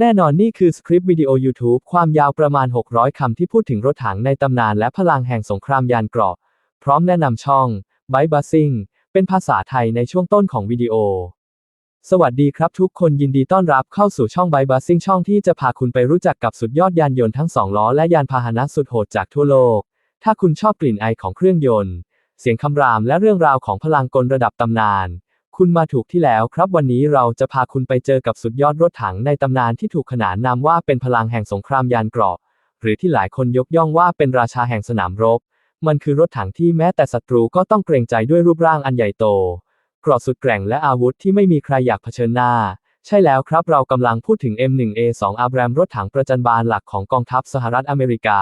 แน่นอนนี่คือสคริปต์วิดีโอ YouTube ความยาวประมาณ 600 คำที่พูดถึงรถถังในตำนานและพลังแห่งสงครามยานเกราะ พร้อมแนะนำช่อง b y b u s i n g เป็นภาษาไทยในช่วงต้นของวิดีโอ สวัสดีครับทุกคนยินดีต้อนรับเข้าสู่ช่อง b y b u s i n g ช่องที่จะพาคุณไปรู้จักกับสุดยอดยานยนต์ทั้งสองล้อและยานพาหนะสุดโหดจากทั่วโลก ถ้าคุณชอบกลิ่นไอของเครื่องยนต์ เสียงคำรามและเรื่องราวของพลังกลระดับตำนาน คุณมาถูกที่แล้วครับวันนี้เราจะพาคุณไปเจอกับสุดยอดรถถังในตำนานที่ถูกขนานนามว่าเป็นพลังแห่งสงครามยานเกราะ หรือที่หลายคนยกย่องว่าเป็นราชาแห่งสนามรบ มันคือรถถังที่แม้แต่ศัตรูก็ต้องเกรงใจด้วยรูปร่างอันใหญ่โตเกราะสุดแกร่งและอาวุธที่ไม่มีใครอยากเผชิญหน้า ใช่แล้วครับเรากำลังพูดถึง M1A2 อาบรามรถถังประจันบานหลักของกองทัพสหรัฐอเมริกา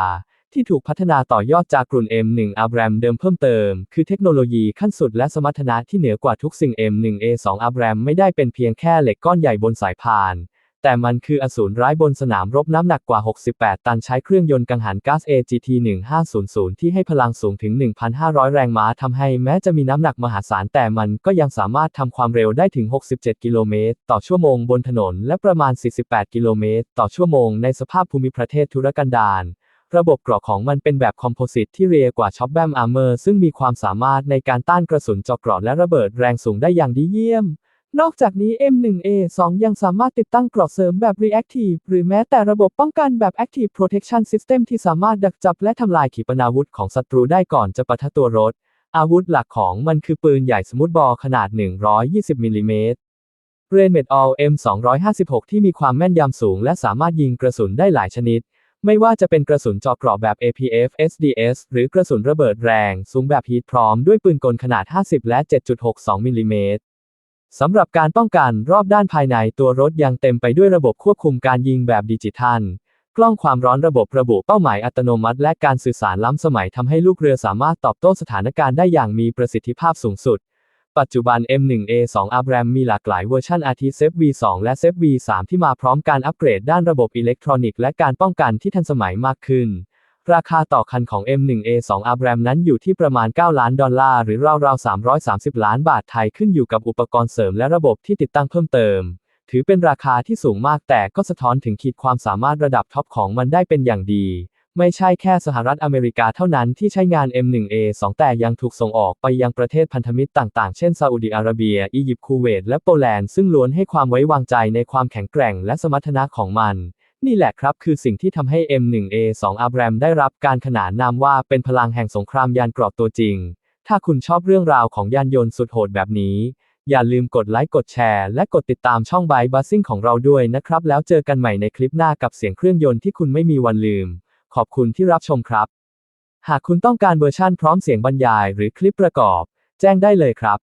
ที่ถูกพัฒนาต่อยอดจากกลุ่น M1 อาบรามเดิมเพิ่มเติม คือเทคโนโลยีขั้นสุดและสมรรถนะที่เหนือกว่าทุกสิ่ง M1A2 อาบรามไม่ได้เป็นเพียงแค่เหล็กก้อนใหญ่บนสายพาน แต่มันคืออสูรร้ายบนสนามรบน้ำหนักกว่า 68 ตันใช้เครื่องยนต์กังหันก๊าซ AGT 1500 ที่ให้พลังสูงถึง 1,500 แรงม้าทำให้แม้จะมีน้ำหนักมหาศาลแต่มันก็ยังสามารถทำความเร็วได้ถึง 67 กิโลเมตร ต่อชั่วโมงบนถนน และประมาณ 48 กิโลเมตร ต่อชั่วโมงในสภาพภูมิประเทศทุรกันดาร ระบบเกราะของมันเป็นแบบคอมโพสิตที่เรียกว่าช็อปแบมอาร์เมอร์ซึ่งมีความสามารถในการต้านกระสุนเจาะเกราะและระเบิดแรงสูงได้อย่างดีเยี่ยม นอกจากนี้ M1A2 ยังสามารถติดตั้งเกราะเสริมแบบ Reactive หรือแม้แต่ระบบป้องกันแบบ Active Protection System ที่สามารถดักจับและทำลายขีปนาวุธของศัตรูได้ก่อนจะปะทะตัวรถ อาวุธหลักของมันคือปืนใหญ่สมุทบอลขนาด 120มิลลิเมตร r a i n m e t All M256 ที่มีความแม่นยำสูงและสามารถยิงกระสุนได้หลายชนิด ไม่ว่าจะเป็นกระสุนเจาะเกราะแบบ APF SDS หรือกระสุนระเบิดแรงสูงแบบฮีทพร้อมด้วยปืนกลขนาด 50 และ 7.62 มิลลิเมตรสำหรับการป้องกันรอบด้านภายในตัวรถยังเต็มไปด้วยระบบควบคุมการยิงแบบดิจิทัล กล้องความร้อนระบบระบุเป้าหมายอัตโนมัติ และการสื่อสารล้ำสมัยทำให้ลูกเรือสามารถตอบโต้สถานการณ์ได้อย่างมีประสิทธิภาพสูงสุด ปัจจุบัน M1A2 Abram มีหลากหลายเวอร์ชันอาทิ SEP V2 และ SEP V3 ที่มาพร้อมการอัปเกรดด้านระบบอิเล็กทรอนิกส์และการป้องกันที่ทันสมัยมากขึ้น ราคาต่อคันของ M1A2 Abram นั้นอยู่ที่ประมาณ 9 ล้านดอลลาร์หรือราวๆ 330 ล้านบาทไทยขึ้นอยู่กับอุปกรณ์เสริมและระบบที่ติดตั้งเพิ่มเติม ถือเป็นราคาที่สูงมากแต่ก็สะท้อนถึงขีดความสามารถระดับท็อปของมันได้เป็นอย่างดี ไม่ใช่แค่สหรัฐอเมริกาเท่านั้นที่ใช้งาน M1A2 แต่ยังถูกส่งออกไปยังประเทศพันธมิตรต่างๆ เช่นซาอุดิอาระเบีย อียิปต์ คูเวต และโปแลนด์ ซึ่งล้วนให้ความไว้วางใจในความแข็งแกร่งและสมรรถนะของมัน นี่แหละครับคือสิ่งที่ทำให้ M1A2 Abram ได้รับการขนานนามว่าเป็นพลังแห่งสงครามยานเกราะตัวจริง ถ้าคุณชอบเรื่องราวของยานยนต์สุดโหดแบบนี้ อย่าลืมกดไลค์ กดแชร์ และกดติดตามช่อง b y b u s s i n g ของเราด้วยนะครับ แล้วเจอกันใหม่ในคลิปหน้ากับเสียงเครื่องยนต์ที่คุณไม่มีวันลืม ขอบคุณที่รับชมครับ หากคุณต้องการเวอร์ชั่นพร้อมเสียงบรรยายหรือคลิปประกอบ แจ้งได้เลยครับ